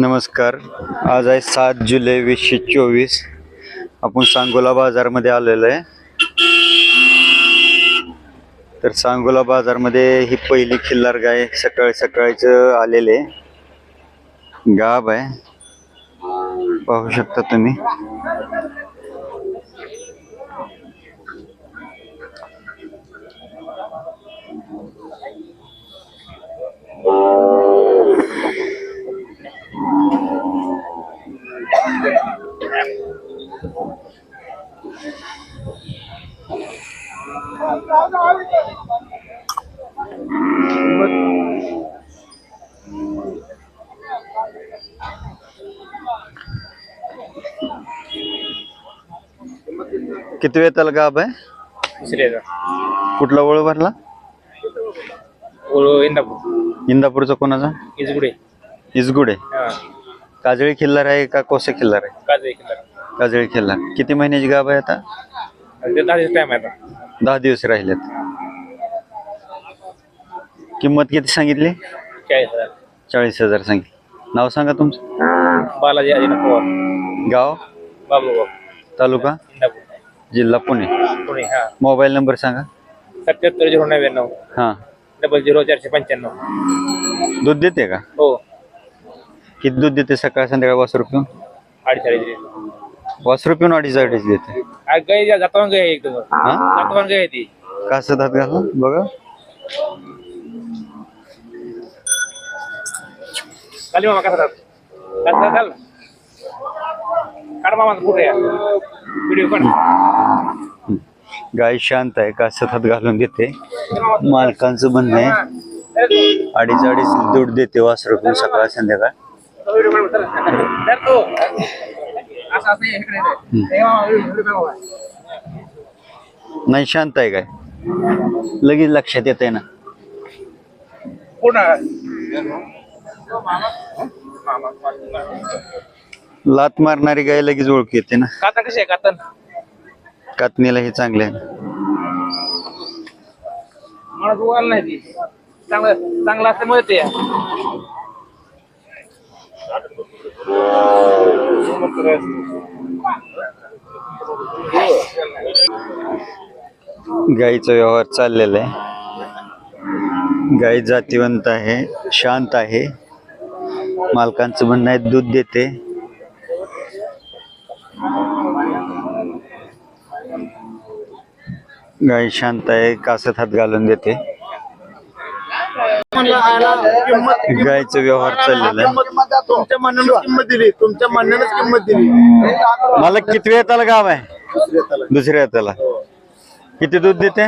नमस्कार. आज आहे सात जुलै वीसशे चोवीस. आपण सांगोला बाजारमध्ये आलेलो आहे. तर सांगोला बाजारमध्ये ही पहिली खिल्लार गाय सकाळी सकाळीचं आलेले गाब आहे. पाहू शकता तुम्ही. किती वेळ गाब आहे? कुठला ओळ भरला? इंदापूर. इंदापूरचा कोणाचा? इजगुडे. इजगुडे. काजळी खिल्लार आहे का कोसे खिल्लार आहे? काजळे किल्ला काजळी खिल्लार. किती महिन्याची गाब आहे आता? दहा दिवस टाइम आहे आता. दहा दिवस राहिलेत. किंमत किती सांगितली? चाळीस हजार. चाळीस हजार सांगितली. नाव सांगा तुमचं. बालाजी अजिना पवार. गाव? बाबूगाव तालुका? इंदापूर. जिल्हा पुणे. पुणे हा. मोबाईल नंबर सांगा. सत्याहत्तर झिरो नव्याण्णव. हां. डबल झिरो चारशे पंच्याण्णव. दूध देते का? हो. किती दूध देते? सकाळ संध्याकाळ वास रुपये अडीच अडीच. वास रुपये अडीच अडीच देते. गाय जातवान गाय आहे एकदम हा? जातवान गाय आहे ती. कसं दात घाला बघा. चालेल मामा कसा चाल चाल. काढ मामा कुठे या व्हिडिओ काढ गाय शांत आहे कासत हात घालून देते. मालकांचं म्हणणं आहे अडीच अडीच दूध देते वास रुपये सकाळ संध्याकाळ. नाही शांत आहे काय? लगेच लक्षात येत आहे ना पूर्ण लात मारणारी गाय लगेच ओळख येते ना. कातन कशी आहे कातन? कातणीला हे चांगले आहे. मला दुकान नाही ती. चांगलं चांगलं असल्यामुळे ते गाईचा व्यवहार चाललेला आहे. गाय जातीवंत आहे शांत आहे. मालकांचं म्हणणं आहे दूध देते. गाय शांत आहे कासत हात घालून देते. गायचा व्यवहार चाललेला आहे. तुमच्या म्हणण्यानेच किंमत दिली तुमच्या म्हणण्यानेच किंमत दिली. मला किती वेळ त्याला गाव आहे? दुसऱ्या त्याला किती दूध देते?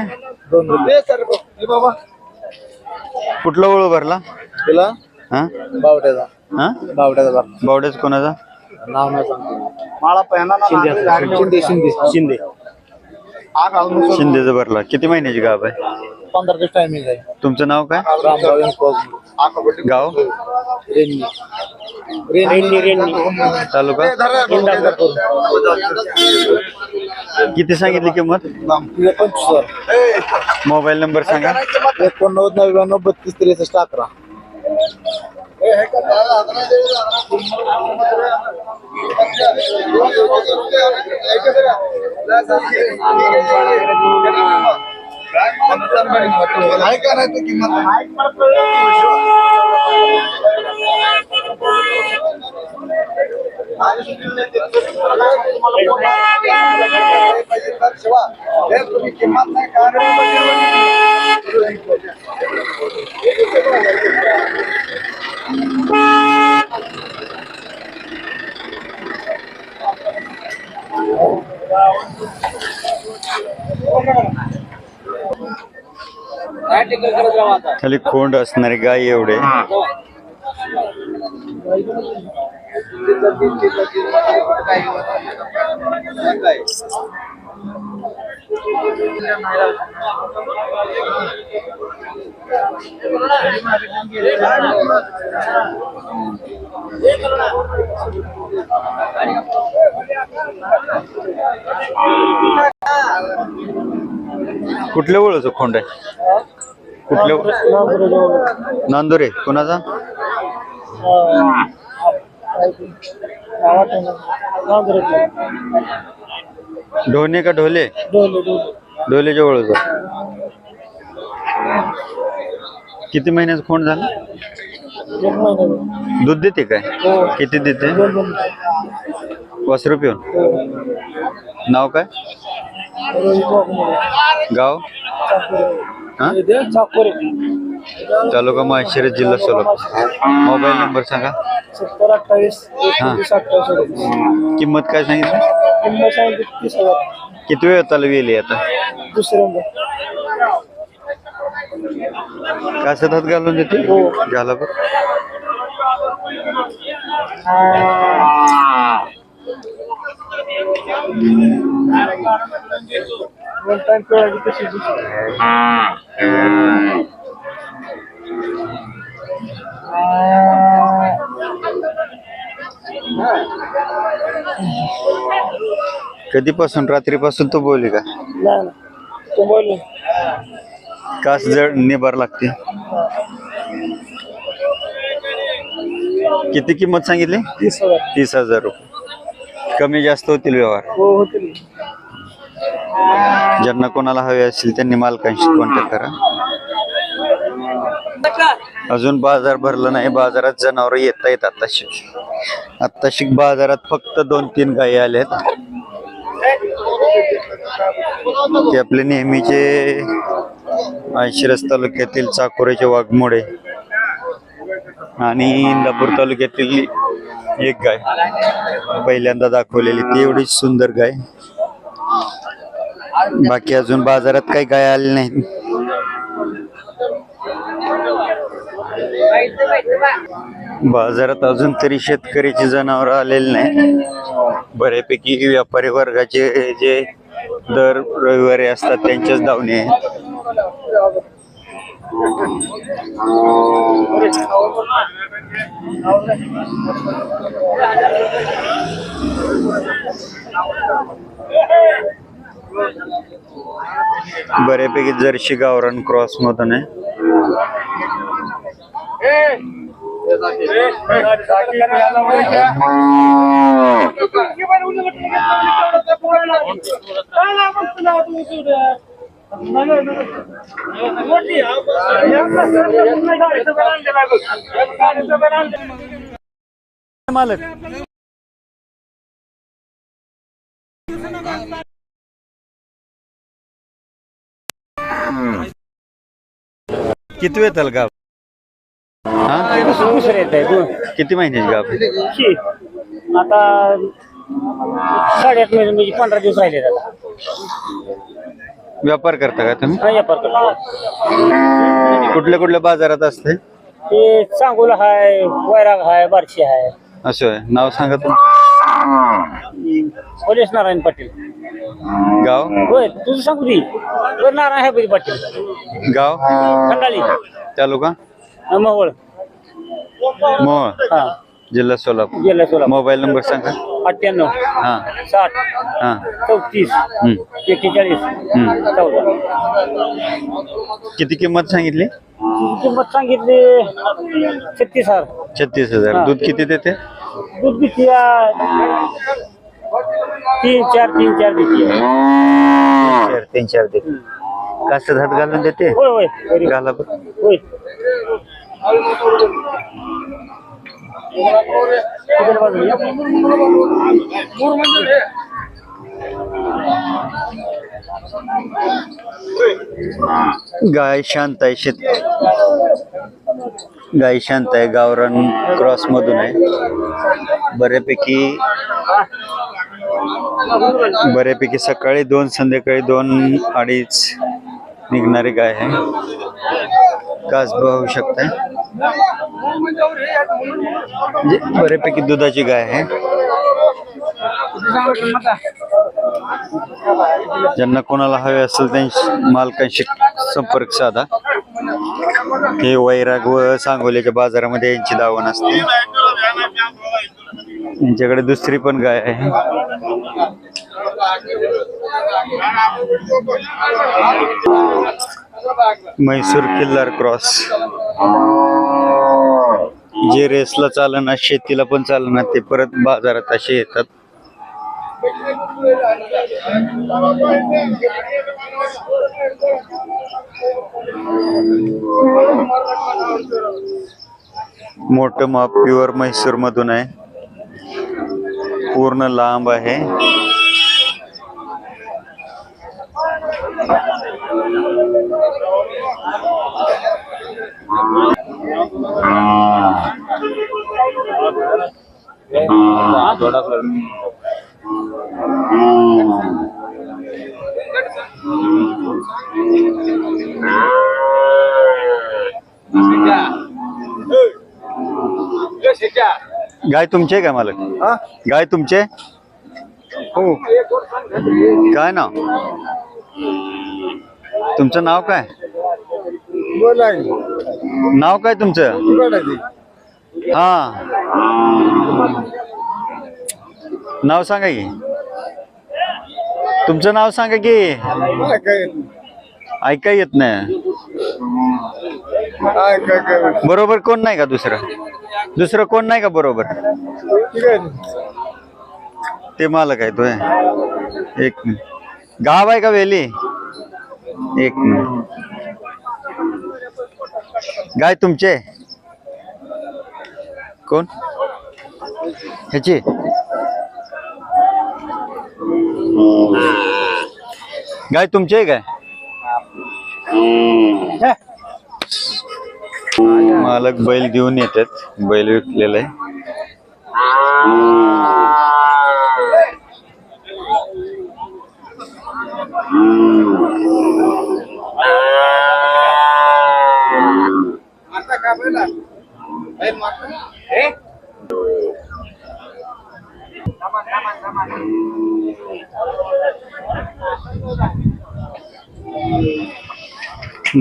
कुठला ओळू भरला? तुला? हा? बावट्याचा हा? बावट्याचा बाप बावड्याच कोणाचा? नाव नाही सांगतो मला पहिला शिंदे. शिंदे. शिंदेचा भरला. किती महिन्याची गाव आहे? पंधरा दिवस टायमिंग आहे. तुमचं नाव काय? यांचं. गाव? तालुका? किती सांगितली किंमत? पंचवीस मोबाईल नंबर सांगा. एकोणनव्वद नव्याण्णव बत्तीस त्रेसष्ट अकरा. काय करायचं किंमत तुम्ही किंमत नाही खाली कोंड असणारे गाय एवढे. कुठल्या ओळख खोंड आहे? कुठल्या नांदुरे. कोणाचा? ढोणे का ढोले? ढोले जवळ किती महिन्याचं कोण झालं? दूध देते काय? किती देते? वासरू पिऊन? नाव काय? गाव? हा? तालुका माहेश्वरी जिल्हा सोलापूर. मोबाईल नंबर सांगा. सत्तर अठ्ठावीस हा. किंमत काय सांगितली? किंमत सांगितली तीस हजार. किती वेळ चालू आता? दुसऱ्यांदा. कासत हात घालून देते हो. घाला बघ वन टाइम पिळाली तशी दुसरी. कधीपासून रात्रीपासून तू बोलली का नाही ना तो बोल कास जड निभार लागते. किती किंमत सांगितली? तीस हजार. तीस हजार रुपये. कमी जास्त होतील व्यवहार? हो होतील. ज्यांना कोणाला हवे असतील त्यांनी मालकांशी कॉन्टॅक्ट करा. अजून बाजार भरला नाही बाजारात जनावर येत आहेत आताशी आताशी बाजारात फक्त दोन तीन गायी आल्यात. ते आपले नेहमीचे ऐंशिरस तालुक्यातील चाकोरेचे वाघमोडे आणि इंदापूर तालुक्यातील एक गाय पहिल्यांदा दाखवलेली ती एवढी सुंदर गाय. बाकी अजून बाजारात काही गाय आले नाहीत. बाजारात अजून तरी शेतकरीची जनावर आलेली नाही बऱ्यापैकी व्यापारी वर्गाचे जे दर रविवारी असतात त्यांच्याच धावणे बऱ्यापैकी जर्शी गावरान क्रॉस मधून आहे. मालक किती वेळ गाव? हा? दुसरं येत आहे दोन किती महिन्याची गाव शी. आता साडेआठ महिने म्हणजे पंधरा दिवस राहिले आता व्यापार करता का तुम्ही? व्यापार करतो. कुठल्या कुठल्या बाजारात असते? ते सांगोला हाय वैराग हाय बारशी हाय. असं आहे नाव सांगा तुमचं. पोलीस नारायण पाटील. गाव? होय तुझं सांगू वर नारायण आहे पाटील. गाव? खंडाळी. तालुका? मोहोळ. मोहोळ. हा. जिल्हा सोलापूर. जिल्हा सोलापूर. मोबाईल नंबर सांगा. अठ्ठ्याण्णव. हा. साठ. हा. चौतीस. हम्म. एक्केचाळीस. हम्म. चौदा. किती किंमत सांगितली? किंमत सांगितली? छत्तीस हज़ार छत्तीस हज़ार हा. दूध किती देते? दूध तीन चार तीन चार तीन चार कास्त हात घालून देते? होय होय. घाला बरं. होय. गाय शांत आहे शेत गाय शांत आहे गावरान क्रॉस मधून आहे. बऱ्यापैकी बऱ्यापैकी सकाळी दोन संध्याकाळी दोन अडीच निघणारी गाय आहे. कास बघू शकताय. म्हणजे बऱ्यापैकी दुधाची गाय आहे. ज्यांना कोणाला हवे असेल त्यांशी मालकांशी संपर्क साधा. हे वैराग व सांगोल्याच्या बाजारामध्ये यांची दावण असते. यांच्याकडे दुसरी पण गाय आहे. मैसूर किल्लार क्रॉस. जे रेसला चालणार शेतीला पण चालणार ते परत बाजारात असे येतात. मोठं माप प्युअर म्हैसूर मधून आहे. पूर्ण लांब आहे. गाय तुमचे आहे का मालक? हा? गाय तुमचे? हो. काय नाव? तुमचं नाव काय? बोला नाव काय तुमचं? हा. नाव सांगा की. तुमचं नाव सांगा की. ऐका येत नाही. बरोबर कोण नाही का दुसरं? दुसरं कोण नाही का बरोबर? ते मालक आहे तो आहे. एक मिनिट. गाव आहे का वेली? एक मिनिट. गाय तुमचे? कोण? ह्याची? गाय तुमची आहे काय? मालक बैल देऊन येतात. बैल विकलेला आहे.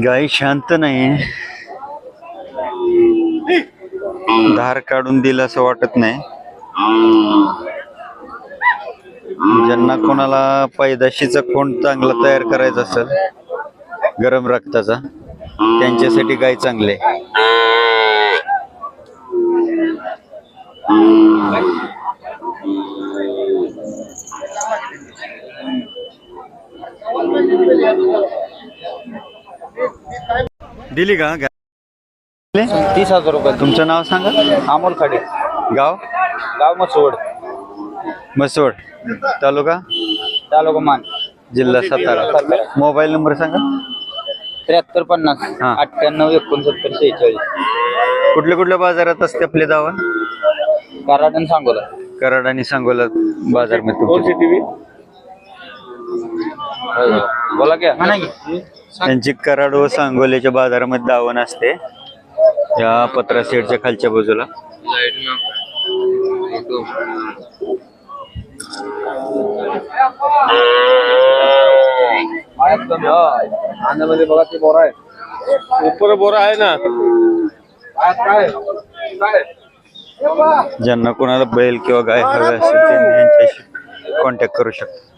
गाय शांत नाही. धार काढून दिलं असं वाटत नाही. ज्यांना कोणाला पैदाशीचा कोण चांगला तयार करायचा असेल गरम रक्ताचा. त्यांच्यासाठी गाय चांगले. दिली का? गाय तीस हजार रुपये. तुमचं नाव सांगा. अमोल खाडे. गाव? गाव मसवड मसवड तालुका? तालुका मान. जिल्हा सातारा. मोबाईल नंबर सांगा. त्र्याहत्तर पन्नास हा. अठ्ठ्याण्णव एकोणसत्तर शेहेचाळीस. कुठल्या कुठल्या बाजारात असते आपले दावा? कराडन सांगोला. कराड आणि सांगोला बाजारमध्ये तुमचे. टीव्ही बोला क्या त्यांची कराड व सांगोल्याच्या बाजारामध्ये दावण असते. या पत्रा सेडच्या खालच्या बाजूला. आंध्रमध्ये बघा ते बोरा आहे उपर बोरा आहे ना? काय काय ज्यांना कोणाला बैल किंवा गाय हवे असेल त्यांनी यांच्याशी कॉन्टॅक्ट करू शकता.